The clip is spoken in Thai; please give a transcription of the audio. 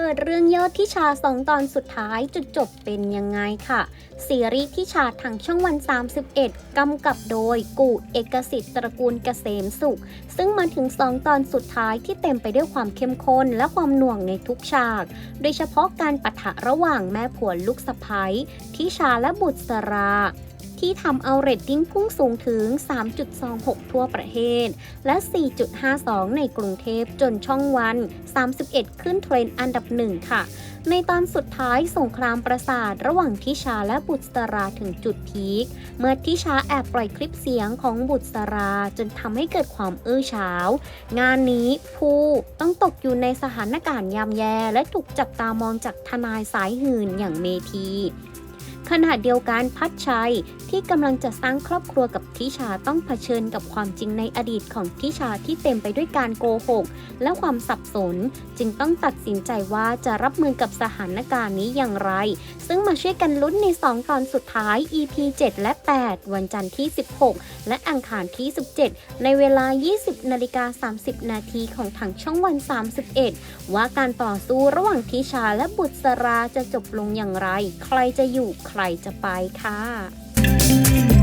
เปิดเรื่องยอดที่ชาสองตอนสุดท้ายจุดจบเป็นยังไงค่ะ ซีรีส์ที่ชาทางช่องวัน 31 กำกับโดยกูเอกสิทธิ์ตระกูลเกษมสุข ซึ่งมาถึง 2 ตอนสุดท้ายที่เต็มไปด้วยความเข้มข้นและความหน่วงในทุกฉาก โดยเฉพาะการปะทะระหว่างแม่ผัวลูกสะใภ้ทิชาและบุตรสรา ที่ทำเอาเรตติ้งพุ่งสูงถึง 3.26 ทั่วประเทศ และ 4.52 ในกรุงเทพจนช่องวัน 31 ขึ้นเทรนด์อันดับหนึ่งค่ะ ในตอนสุดท้ายสงครามประสาทระหว่างทิชาและบุตรสราถึงจุดพีค เมื่อทิชาแอบปล่อยคลิปเสียงของบุตรสราจนทำให้เกิดความอื้อฉาว งานนี้ผู้ต้องตกอยู่ในสถานการณ์ยามแย่และถูกจับตามองจากทนายสายหื่นอย่างเมที ขณะเดียวกันพัชชัยที่กำลังจะสร้างครอบครัวกับทิชาต้องเผชิญกับความจริงในอดีตของทิชาที่เต็มไปด้วยการโกหก และความสับสน จึงต้องตัดสินใจว่าจะรับมือกับสถานการณ์นี้อย่างไร ซึ่งมาช่วยกันลุ้นใน 2 ตอนสุดท้าย EP 7 และ 8 วันจันทร์ที่ 16 และอังคารที่ 17 ในเวลา 20นาฬิกา30 นาทีของทางช่องวัน 31 ว่าการต่อสู้ระหว่างทิชาและบุตรสราจะจบลงอย่างไร ใครจะอยู่ใครจะไปค่ะ